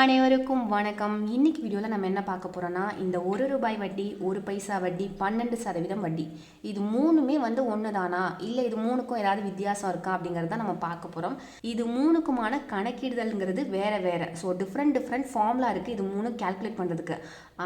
அனைவருக்கும் வணக்கம். இன்னைக்கு வீடியோவில் நம்ம என்ன பார்க்க போகிறோன்னா இந்த ஒரு ரூபாய் வட்டி ஒரு பைசா வட்டி பன்னெண்டு சதவீதம் வட்டி. இது மூணுமே வந்து ஒன்று தானா இல்லை இது மூணுக்கும் ஏதாவது வித்தியாசம் இருக்கா அப்படிங்கிறத நம்ம பார்க்க போகிறோம் இது மூணுக்குமான கணக்கிடுதல்ங்கிறது வேற வேற. ஸோ டிஃப்ரெண்ட் டிஃப்ரெண்ட் ஃபார்ம்லாம் இருக்குது இது மூணு கால்குலேட் பண்ணுறதுக்கு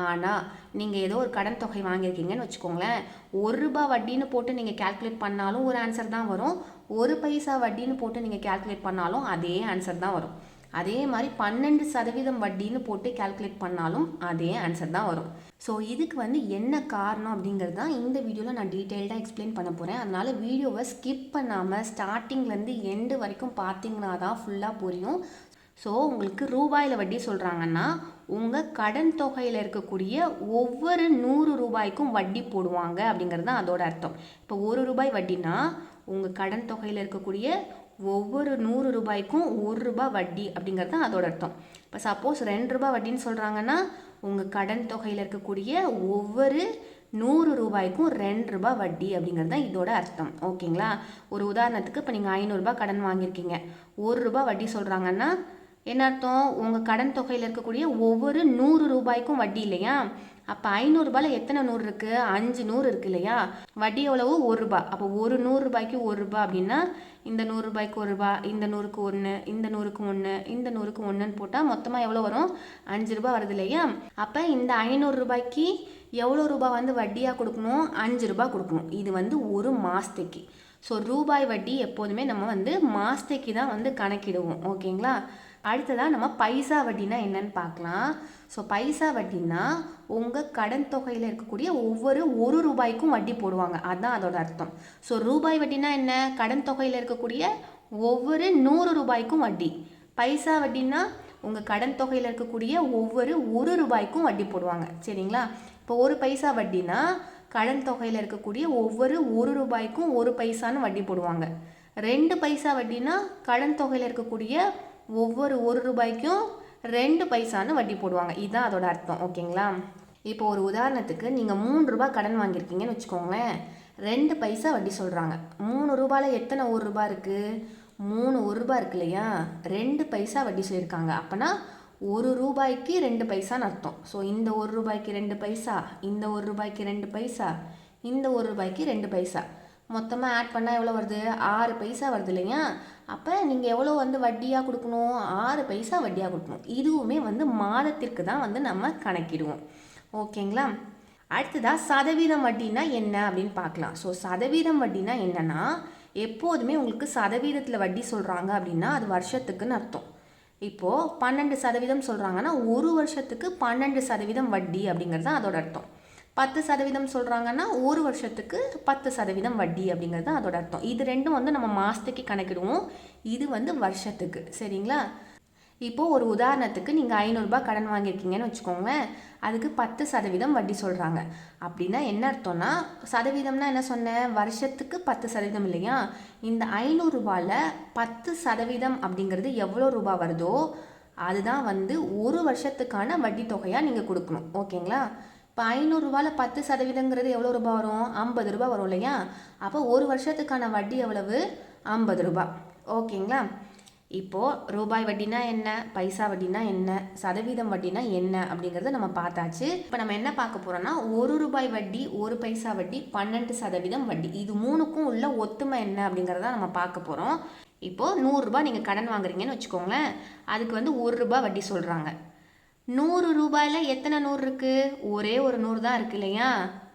ஆனால் நீங்கள் ஏதோ ஒரு கடன் தொகை வாங்கியிருக்கீங்கன்னு வச்சுக்கோங்களேன். ஒரு ரூபாய் வட்டின்னு போட்டு நீங்கள் கால்குலேட் பண்ணாலும் ஒரு ஆன்சர் தான் வரும். ஒரு பைசா வட்டின்னு போட்டு நீங்கள் கால்குலேட் பண்ணாலும் அதே ஆன்சர் தான் வரும். அதே மாதிரி பன்னெண்டு சதவீதம் வட்டின்னு போட்டு கால்குலேட் பண்ணாலும் அதே ஆன்சர் தான் வரும். ஸோ இதுக்கு வந்து என்ன காரணம் அப்படிங்கிறது தான் இந்த வீடியோவில் நான் டீட்டெயில்டாக எக்ஸ்பிளைன் பண்ண போகிறேன் அதனால் வீடியோவை ஸ்கிப் பண்ணாமல் ஸ்டார்டிங்லேருந்து எண்டு வரைக்கும் பார்த்தீங்கன்னா தான் ஃபுல்லாக புரியும். ஸோ உங்களுக்கு ரூபாயில் வட்டி சொல்கிறாங்கன்னா உங்கள் கடன் தொகையில் இருக்கக்கூடிய ஒவ்வொரு நூறு ரூபாய்க்கும் வட்டி போடுவாங்க அப்படிங்கிறது தான் அதோட அர்த்தம். இப்போ ஒரு ரூபாய் வட்டினா உங்கள் கடன் தொகையில் இருக்கக்கூடிய ஒவ்வொரு நூறு ரூபாய்க்கும் ஒரு ரூபாய் வட்டி அப்படிங்கிறது தான் அதோட அர்த்தம். இப்போ சப்போஸ் ரெண்டு ரூபாய் வட்டின்னு சொல்கிறாங்கன்னா உங்கள் கடன் தொகையில் இருக்கக்கூடிய ஒவ்வொரு நூறு ரூபாய்க்கும் ரெண்டு ரூபாய் வட்டி அப்படிங்கிறது தான் இதோட அர்த்தம். ஓகேங்களா ஒரு உதாரணத்துக்கு இப்போ நீங்கள் ஐநூறுரூபா கடன் வாங்கியிருக்கீங்க. ஒரு ரூபாய் வட்டி சொல்கிறாங்கன்னா என்ன அர்த்தம்? உங்கள் கடன் தொகையில் இருக்கக்கூடிய ஒவ்வொரு நூறு ரூபாய்க்கும் வட்டி இல்லையா? அப்போ ஐநூறுரூபாயில் எத்தனை நூறு இருக்குது அஞ்சு நூறு இருக்குது இல்லையா? வட்டி எவ்வளவு? ஒரு ரூபா. அப்போ ஒரு நூறுரூபாய்க்கு ஒரு ரூபா அப்படின்னா இந்த நூறுரூபாய்க்கு ஒரு ரூபா இந்த நூறுக்கு ஒன்று இந்த நூறுக்கு ஒன்று இந்த நூறுக்கு ஒன்றுன்னு போட்டால் மொத்தமாக எவ்வளோ வரும்? அஞ்சு ரூபா வருது இல்லையா? அப்போ இந்த ஐநூறு ரூபாய்க்கு எவ்வளோ ரூபாய் வந்து வட்டியாக கொடுக்கணும்? அஞ்சு ரூபாய் கொடுக்கணும். இது வந்து ஒரு மாதத்துக்கு ஸோ ரூபாய் வட்டி எப்போதுமே நம்ம வந்து மாதத்துக்கு தான் வந்து கணக்கிடுவோம். ஓகேங்களா? அடுத்ததாக நம்ம பைசா வட்டினா என்னன்னு பார்க்கலாம். ஸோ பைசா வட்டினா உங்கள் கடன் தொகையில் இருக்கக்கூடிய ஒவ்வொரு ஒரு ரூபாய்க்கும் வட்டி போடுவாங்க. அதுதான் அதோட அர்த்தம். ஸோ ரூபாய் வட்டினா என்ன? கடன் தொகையில் இருக்கக்கூடிய ஒவ்வொரு நூறு ரூபாய்க்கும் வட்டி. பைசா வட்டினா உங்கள் கடன் தொகையில் இருக்கக்கூடிய ஒவ்வொரு ஒரு ரூபாய்க்கும் வட்டி போடுவாங்க. சரிங்களா? இப்போ ஒரு பைசா வட்டினா கடன் தொகையில் இருக்கக்கூடிய ஒவ்வொரு ஒரு ரூபாய்க்கும் ஒரு பைசான்னு வட்டி போடுவாங்க. ரெண்டு பைசா வட்டினா கடன் தொகையில் இருக்கக்கூடிய ஒவ்வொரு ஒரு ரூபாய்க்கும் ரெண்டு பைசான்னு வட்டி போடுவாங்க. இதுதான் அதோட அர்த்தம். ஓகேங்களா? இப்போ ஒரு உதாரணத்துக்கு நீங்கள் மூணு ரூபாய் கடன் வாங்கியிருக்கீங்கன்னு வச்சுக்கோங்களேன். ரெண்டு பைசா வட்டி சொல்கிறாங்க மூணு ரூபாயில் எத்தனை ஒரு ரூபாய் இருக்குது மூணு ஒரு ரூபாய் இருக்கு இல்லையா? ரெண்டு பைசா வட்டி சொல்லியிருக்காங்க. அப்போனா ஒரு ரூபாய்க்கு ரெண்டு பைசான்னு அர்த்தம். ஸோ இந்த ஒரு ரூபாய்க்கு ரெண்டு பைசா இந்த ஒரு ரூபாய்க்கு ரெண்டு பைசா இந்த ஒரு ரூபாய்க்கு ரெண்டு பைசா. மொத்தமாக ஆட் பண்ணால் எவ்வளோ வருது? ஆறு பைசா வருது இல்லையா? அப்போ நீங்கள் எவ்வளோ வந்து வட்டியாக கொடுக்கணும்? ஆறு பைசா வட்டியாக கொடுக்கணும். இதுவுமே வந்து மாதத்திற்கு தான் வந்து நம்ம கணக்கிடுவோம். ஓகேங்களா? அடுத்ததாக சதவீதம் வட்டினா என்ன அப்படின்னு பார்க்கலாம். ஸோ சதவீதம் வட்டினா என்னென்னா எப்போதுமே உங்களுக்கு சதவீதத்தில் வட்டி சொல்கிறாங்க அப்படின்னா அது வருஷத்துக்குன்னு அர்த்தம். இப்போது பன்னெண்டு சதவீதம் சொல்கிறாங்கன்னா ஒரு வருஷத்துக்கு பன்னெண்டு சதவீதம் வட்டி அப்படிங்கிறது தான் அதோட அர்த்தம். பத்து சதவீதம் சொல்கிறாங்கன்னா ஒரு வருஷத்துக்கு பத்து சதவீதம் வட்டி அப்படிங்கிறது தான் அதோட அர்த்தம். இது ரெண்டும் வந்து நம்ம மாதத்துக்கு கணக்கிடுவோம். இது வந்து வருஷத்துக்கு. சரிங்களா? இப்போது ஒரு உதாரணத்துக்கு நீங்கள் ஐநூறுரூபா கடன் வாங்கியிருக்கீங்கன்னு வச்சுக்கோங்களேன். அதுக்கு பத்து சதவீதம் வட்டி சொல்கிறாங்க அப்படின்னா என்ன அர்த்தம்னா சதவீதம்னா என்ன சொன்னேன்? வருஷத்துக்கு பத்து சதவீதம் இல்லையா? இந்த ஐநூறுரூபாவில் பத்து சதவீதம் அப்படிங்கிறது எவ்வளோ ரூபா வருதோ அதுதான் வந்து ஒரு வருஷத்துக்கான வட்டி தொகையாக நீங்கள் கொடுக்கணும். ஓகேங்களா? இப்போ ஐநூறுரூவாவில் பத்து சதவீதங்கிறது எவ்வளோ ரூபாய் வரும்? ஐம்பது ரூபாய் வரும் இல்லையா? அப்போ ஒரு வருஷத்துக்கான வட்டி எவ்வளவு? ஐம்பது ரூபாய். ஓகேங்களா? இப்போது ரூபாய் வட்டினா என்ன? பைசா வட்டினா என்ன? சதவீதம் வட்டினா என்ன? அப்படிங்கிறத நம்ம பார்த்தாச்சு. இப்போ நம்ம என்ன பார்க்க போகிறோம்னா ஒரு ரூபாய் வட்டி ஒரு பைசா வட்டி பன்னெண்டு சதவீதம் வட்டி. இது மூணுக்கும் உள்ள ஒத்துமை என்ன அப்படிங்கிறத நம்ம பார்க்க போகிறோம் இப்போது நூறுரூபா நீங்கள் கடன் வாங்குறீங்கன்னு வச்சுக்கோங்களேன். அதுக்கு வந்து ஒரு ரூபாய் வட்டி சொல்கிறாங்க நூறு ரூபாயில் எத்தனை நூறு இருக்குது ஒரே ஒரு நூறு தான் இருக்குது இல்லையா?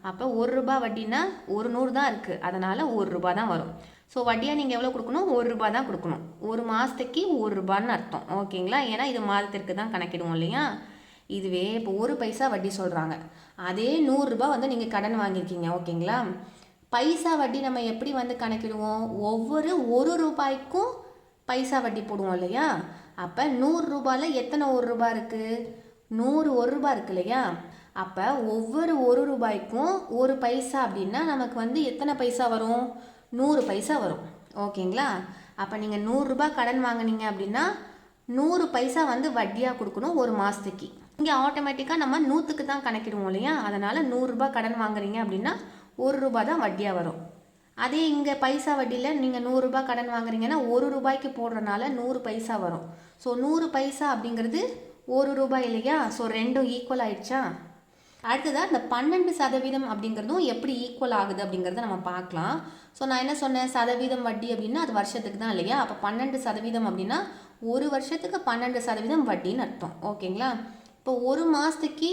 அப்போ ஒரு ரூபாய் வட்டினா ஒரு நூறு தான் இருக்குது அதனால் ஒரு ரூபாய் தான் வரும். ஸோ வட்டியாக நீங்கள் எவ்வளோ கொடுக்கணும்? ஒரு ரூபா தான் கொடுக்கணும். ஒரு மாதத்துக்கு ஒரு ரூபான்னு அர்த்தம். ஓகேங்களா? ஏன்னா இது மாதத்திற்கு தான் கணக்கிடுவோம் இல்லையா? இதுவே இப்போ ஒரு பைசா வட்டி சொல்கிறாங்க அதே நூறுரூபா வந்து நீங்கள் கடன் வாங்கியிருக்கீங்க ஓகேங்களா? பைசா வட்டி நம்ம எப்படி வந்து கணக்கிடுவோம்? ஒவ்வொரு ஒரு ரூபாய்க்கும் பைசா வட்டி போடுவோம் இல்லையா? அப்போ நூறு ரூபாயில் எத்தனை ஒரு ரூபாய் இருக்குது நூறு ஒரு ரூபாய் இருக்கு இல்லையா? அப்போ ஒவ்வொரு ஒரு ரூபாய்க்கும் ஒரு பைசா அப்படின்னா நமக்கு வந்து எத்தனை பைசா வரும்? நூறு பைசா வரும். ஓகேங்களா? அப்போ நீங்கள் நூறுரூபா கடன் வாங்குனீங்க அப்படின்னா நூறு பைசா வந்து வட்டியாக கொடுக்கணும் ஒரு மாதத்துக்கு இங்கே ஆட்டோமேட்டிக்காக நம்ம நூற்றுக்கு தான் கணக்கிடுவோம் இல்லையா? அதனால் நூறுரூபா கடன் வாங்குறீங்க அப்படின்னா ஒரு ரூபா தான் வட்டியாக வரும். அதே இங்கே பைசா வட்டியில் நீங்கள் நூறுரூபா கடன் வாங்குறீங்கன்னா ஒரு ரூபாய்க்கு போடுறனால நூறு பைசா வரும். ஸோ நூறு பைசா அப்படிங்கிறது ஒரு ரூபாய் இல்லையா? ஸோ ரெண்டும் ஈக்குவல் ஆயிடுச்சா? அடுத்ததாக இந்த பன்னெண்டு சதவீதம் அப்படிங்கிறதும் எப்படி ஈக்குவல் ஆகுது அப்படிங்கிறத நம்ம பார்க்கலாம். ஸோ நான் என்ன சொன்னேன்? சதவீதம் வட்டி அப்படின்னா அது வருஷத்துக்கு தான் இல்லையா? அப்போ பன்னெண்டு சதவீதம் அப்படின்னா ஒரு வருஷத்துக்கு பன்னெண்டு சதவீதம் வட்டின்னு அர்த்தம். ஓகேங்களா? இப்போ ஒரு மாதத்துக்கு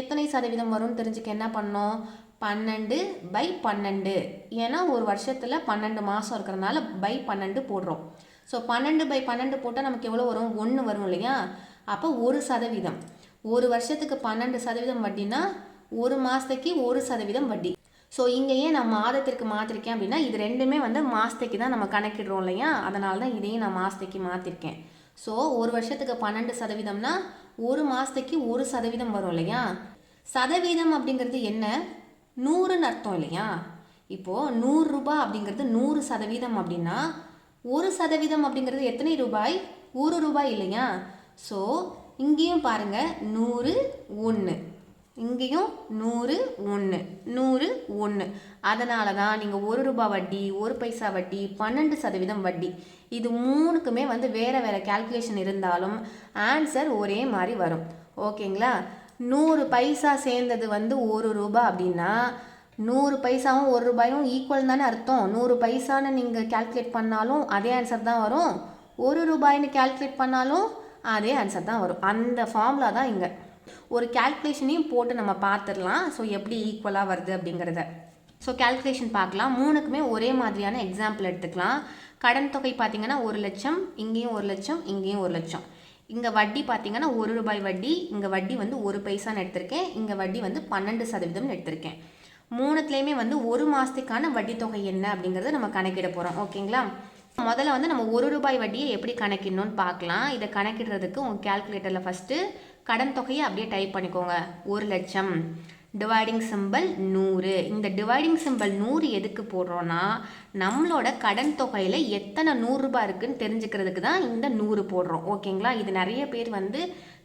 எத்தனை சதவீதம் வரும்னு தெரிஞ்சுக்க என்ன பண்ணோம்? பன்னெண்டு பை பன்னெண்டு. ஏன்னா ஒரு வருஷத்தில் பன்னெண்டு மாதம் இருக்கிறனால பை பன்னெண்டு போடுறோம். ஸோ பன்னெண்டு பை பன்னெண்டு போட்டால் நமக்கு எவ்வளோ வரும்? ஒன்று வரும் இல்லையா? அப்போ ஒரு சதவீதம். ஒரு வருஷத்துக்கு பன்னெண்டு சதவீதம் வட்டினா ஒரு மாதத்துக்கு ஒரு சதவீதம் வட்டி. ஸோ இங்கே ஏன் நான் மாதத்திற்கு மாற்றிருக்கேன் அப்படின்னா இது ரெண்டுமே வந்து மாதத்துக்கு தான் நம்ம கணக்கிடுறோம் இல்லையா? அதனால தான் இதையும் நான் மாதத்துக்கு மாற்றிருக்கேன் ஸோ ஒரு வருஷத்துக்கு பன்னெண்டு சதவீதம்னா ஒரு மாதத்துக்கு ஒரு சதவீதம் வரும் இல்லையா? சதவீதம் அப்படிங்கிறது என்ன? நூறுன்னு அர்த்தம் இல்லையா? இப்போது நூறுரூபா அப்படிங்கிறது நூறு சதவீதம் அப்படின்னா ஒரு சதவீதம் அப்படிங்கிறது எத்தனை ரூபாய்? ஒரு ரூபாய் இல்லையா? ஸோ இங்கேயும் பாருங்கள் நூறு ஒன்று இங்கேயும் நூறு ஒன்று நூறு ஒன்று அதனால தான் நீங்கள் ஒரு ரூபாய் வட்டி ஒரு பைசா வட்டி பன்னெண்டு சதவீதம் வட்டி. இது மூணுக்குமே வந்து வேறு வேறு கால்குலேஷன் இருந்தாலும் ஆன்சர் ஒரே மாதிரி வரும். ஓகேங்களா நூறு பைசா சேர்ந்தது வந்து ஒரு ரூபாய் அப்படின்னா நூறு பைசாவும் ஒரு ரூபாயும் ஈக்குவல் தானே அர்த்தம். நூறு பைசான்னு நீங்கள் கால்குலேட் பண்ணாலும் அதே ஆன்சர் தான் வரும். ஒரு ரூபாய்னு கால்குலேட் பண்ணாலும் அதே ஆன்சர் தான் வரும். அந்த ஃபார்முலா தான் இங்கே. ஒரு கால்குலேஷனையும் போட்டு நம்ம பார்த்துடலாம். ஸோ எப்படி ஈக்குவலாக வருது அப்படிங்கிறத. ஸோ கால்குலேஷன் பார்க்கலாம். மூணுக்குமே ஒரே மாதிரியான எக்ஸாம்பிள் எடுத்துக்கலாம். கடன் தொகை பார்த்தீங்கன்னா ஒரு லட்சம் இங்கேயும் ஒரு லட்சம் இங்கேயும் ஒரு லட்சம். இங்கே வட்டி பார்த்தீங்கன்னா ஒரு ரூபாய் வட்டி இங்கே வட்டி வந்து ஒரு பைசான்னு எடுத்திருக்கேன். இங்கே வட்டி வந்து பன்னெண்டு சதவீதம்னு எடுத்திருக்கேன். மூணுத்துலேயுமே வந்து ஒரு மாதத்துக்கான வட்டி தொகை என்ன அப்படிங்கிறத நம்ம கணக்கிட போகிறோம் ஓகேங்களா? முதல்ல வந்து நம்ம ஒரு ரூபாய் வட்டியை எப்படி கணக்கிடணும்னு பார்க்கலாம். இதை கணக்கிடுறதுக்கு உங்கள் கேல்குலேட்டரில் ஃபஸ்ட்டு கடன் தொகையை அப்படியே டைப் பண்ணிக்கோங்க. ஒரு லட்சம். டிவைடிங் சிம்பிள் நூறு. இந்த டிவைடிங் சிம்பிள் நூறு எதுக்கு போடுறோன்னா நம்மளோட கடன் தொகையில் எத்தனை நூறுரூபா இருக்குன்னு தெரிஞ்சுக்கிறதுக்கு தான் இந்த நூறு போடுறோம். ஓகேங்களா இது நிறைய பேர் வந்து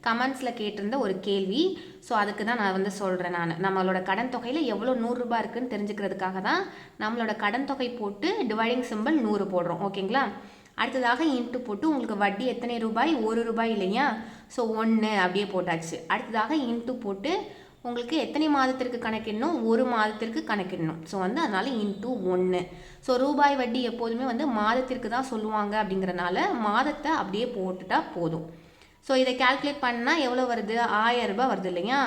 கமெண்ட்ஸில் கேட்டிருந்த ஒரு கேள்வி. ஸோ அதுக்கு தான் நான் வந்து சொல்கிறேன் நான். நம்மளோட கடன் தொகையில் எவ்வளோ நூறுரூபா இருக்குன்னு தெரிஞ்சுக்கிறதுக்காக தான் நம்மளோட கடன் தொகை போட்டு டிவைடிங் சிம்பிள் நூறு போடுறோம். ஓகேங்களா அடுத்ததாக இன்ட்டு போட்டு உங்களுக்கு வட்டி எத்தனை ரூபாய்? ஒரு ரூபாய் இல்லையா? ஸோ ஒன்று அப்படியே போட்டாச்சு. அடுத்ததாக இன்ட்டு போட்டு உங்களுக்கு எத்தனை மாதத்திற்கு கணக்கிடணும்? ஒரு மாதத்திற்கு கணக்கிடணும். ஸோ வந்து அதனால் இன்ட்டு ஒன்று ஸோ ரூபாய் வட்டி எப்போதுமே வந்து மாதத்திற்கு தான் சொல்லுவாங்க அப்படிங்கிறனால மாதத்தை அப்படியே போட்டுட்டா போதும். ஸோ இதை கால்குலேட் பண்ணால் எவ்வளோ வருது? ஆயிரம் ரூபாய் வருது இல்லையா?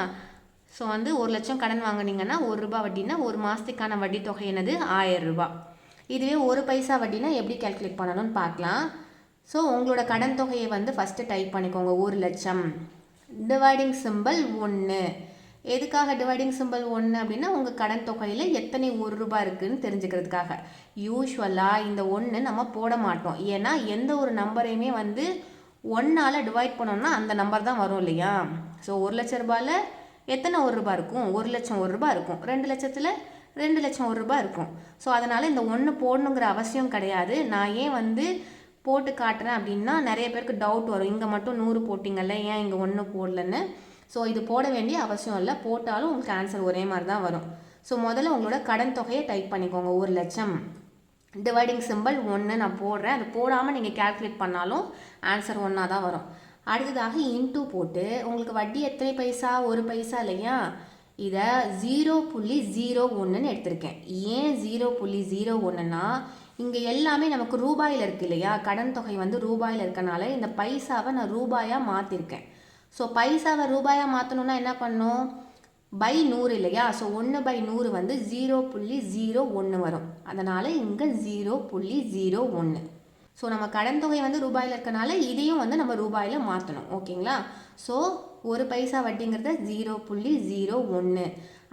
ஸோ வந்து ஒரு லட்சம் கடன் வாங்குனீங்கன்னா ஒரு ரூபாய் வட்டினா ஒரு மாதத்துக்கான வட்டி தொகை என்னது? ஆயிரம் ரூபாய். இதுவே ஒரு பைசா வட்டினா எப்படி கால்குலேட் பண்ணணும்னு பார்க்கலாம். ஸோ உங்களோட கடன் தொகையை வந்து ஃபஸ்ட்டு டைப் பண்ணிக்கோங்க. ஒரு லட்சம். டிவைடிங் சிம்பிள் ஒன்று எதுக்காக டிவைடிங் சிம்பிள் ஒன்று அப்படின்னா உங்கள் கடன் தொகையில் எத்தனை ஒரு ரூபாய் இருக்குதுன்னு தெரிஞ்சுக்கிறதுக்காக. யூஸ்வலாக இந்த ஒன்று நம்ம போட மாட்டோம். ஏன்னா எந்த ஒரு நம்பரையுமே வந்து ஒன்னால் டிவைட் பண்ணோம்னா அந்த நம்பர் தான் வரும் இல்லையா? ஸோ ஒரு லட்ச ரூபாயில் எத்தனை ஒரு ரூபாய் இருக்கும்? ஒரு லட்சம் ஒரு ரூபாய் இருக்கும். ரெண்டு லட்சத்தில் ரெண்டு லட்சம் ஒரு ரூபாய் இருக்கும். ஸோ அதனால் இந்த ஒன்று போடணுங்கிற அவசியம் கிடையாது. நான் ஏன் வந்து போட்டு காட்டுறேன் அப்படின்னா நிறைய பேருக்கு டவுட் வரும். இங்கே மட்டும் நூறு போட்டிங்கல்ல ஏன் இங்கே ஒன்று போடலன்னு? ஸோ இது போட வேண்டிய அவசியம் இல்லை. போட்டாலும் உங்களுக்கு ஆன்சர் ஒரே மாதிரி தான் வரும். ஸோ முதல்ல உங்களோட கடன் தொகையை டைப் பண்ணிக்கோங்க. ஒரு லட்சம். டிவைடிங் சிம்பிள் ஒன்று நான் போடுறேன். அது போடாமல் நீங்கள் கேல்குலேட் பண்ணாலும் ஆன்சர் ஒன்றா தான் வரும். அடுத்ததாக இன்டூ போட்டு உங்களுக்கு வட்டி எத்தனை பைசா? ஒரு பைசா இல்லையா? இதை ஜீரோ புள்ளி ஜீரோ ஒன்றுன்னு எடுத்திருக்கேன். ஏன் ஜீரோ புள்ளி ஜீரோ ஒன்றுனா இங்கே எல்லாமே நமக்கு ரூபாயில் இருக்குது இல்லையா? கடன் தொகை வந்து ரூபாயில் இருக்கனால இந்த பைசாவை நான் ரூபாயாக மாற்றிருக்கேன் ஸோ பைசாவை ரூபாயாக மாற்றணுன்னா என்ன பண்ணும்? பை நூறு இல்லையா? ஸோ ஒன்று பை நூறு வந்து ஜீரோ புள்ளி ஜீரோ ஒன்று வரும். அதனால் இங்கே ஜீரோ புள்ளி ஜீரோ ஒன்று ஸோ நம்ம கடன் தொகை வந்து ரூபாயில் இருக்கனால இதையும் வந்து நம்ம ரூபாயில் மாற்றணும் ஓகேங்களா? ஸோ ஒரு பைசா வட்டிங்கிறத ஜீரோ புள்ளி ஜீரோ ஒன்று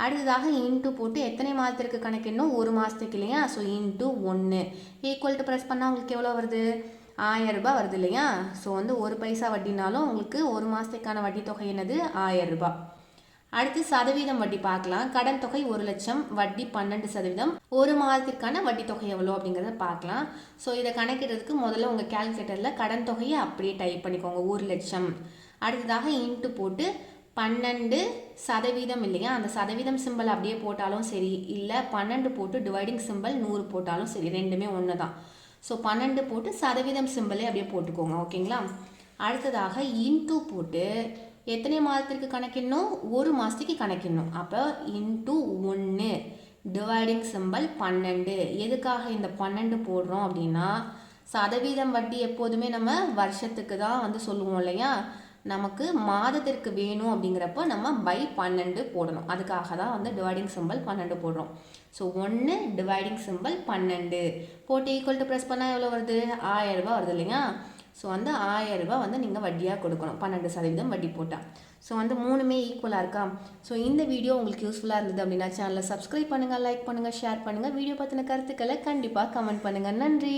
அடுத்ததாக இன்ட்டு போட்டு எத்தனை மாதத்திற்கு கணக்கிடணும் ஒரு மாதத்துக்கு இல்லையா? ஸோ இன்ட்டு ஒன்று ஈக்குவல் டு ப்ரெஸ் பண்ணால் உங்களுக்கு எவ்வளோ வருது? ஆயிரம் வருது இல்லையா? ஸோ வந்து ஒரு பைசா வட்டினாலும் உங்களுக்கு ஒரு மாதத்துக்கான வட்டி தொகை என்னது? ஆயிரம் அடுத்து சதவீதம் வட்டி பார்க்கலாம். கடன் தொகை ஒரு லட்சம் வட்டி பன்னெண்டு சதவீதம். ஒரு மாதத்திற்கான வட்டி தொகை எவ்வளோ அப்படிங்கிறத பார்க்கலாம். ஸோ இதை கணக்கிடுறதுக்கு முதல்ல உங்கள் கேல்குலேட்டரில் கடன் தொகையை அப்படியே டைப் பண்ணிக்கோங்க. ஒரு லட்சம். அடுத்ததாக இன்ட்டு போட்டு பன்னெண்டு சதவீதம் இல்லையா? அந்த சதவீதம் சிம்பிள் அப்படியே போட்டாலும் சரி இல்லை பன்னெண்டு போட்டு டிவைடிங் சிம்பிள் நூறு போட்டாலும் சரி ரெண்டுமே ஒன்று தான் ஸோ பன்னெண்டு போட்டு சதவீதம் சிம்பிளே அப்படியே போட்டுக்கோங்க ஓகேங்களா அடுத்ததாக இன்டூ போட்டு எத்தனை மாதத்திற்கு கணக்கிடணும்? ஒரு மாதத்துக்கு கணக்கிடணும். அப்போ இன்டூ ஒன்று டிவைடிங் சிம்பல் பன்னெண்டு. எதுக்காக இந்த பன்னெண்டு போடுறோம் அப்படின்னா சதவீதம் வட்டி எப்போதுமே நம்ம வருஷத்துக்கு தான் வந்து சொல்லுவோம் இல்லையா? நமக்கு மாதத்திற்கு வேணும் அப்படிங்கிறப்போ நம்ம பை பன்னெண்டு போடணும். அதுக்காக தான் வந்து டிவைடிங் சிம்பல் பன்னெண்டு போடுறோம். ஸோ ஒன்று டிவைடிங் சிம்பல் பன்னெண்டு. போட்டு ஈக்குவல் டு ப்ரெஸ் பண்ணால் எவ்வளோ வருது? ஆயிரம் வருது இல்லையா? ஸோ வந்து ஆயிரம் ரூபாய் வந்து நீங்கள் வட்டியாக கொடுக்கணும். பன்னெண்டு சதவீதம் வட்டி போட்டால் ஸோ வந்து மூணுமே ஈக்குவலாக இருக்கா? ஸோ இந்த வீடியோ உங்களுக்கு யூஸ்ஃபுல்லாக இருந்தது அப்படின்னா சேனலை சப்ஸ்கிரைப் பண்ணுங்கள் லைக் பண்ணுங்கள் ஷேர் பண்ணுங்கள் வீடியோ பற்றின கருத்துக்களை கண்டிப்பாக கமெண்ட் பண்ணுங்கள் நன்றி!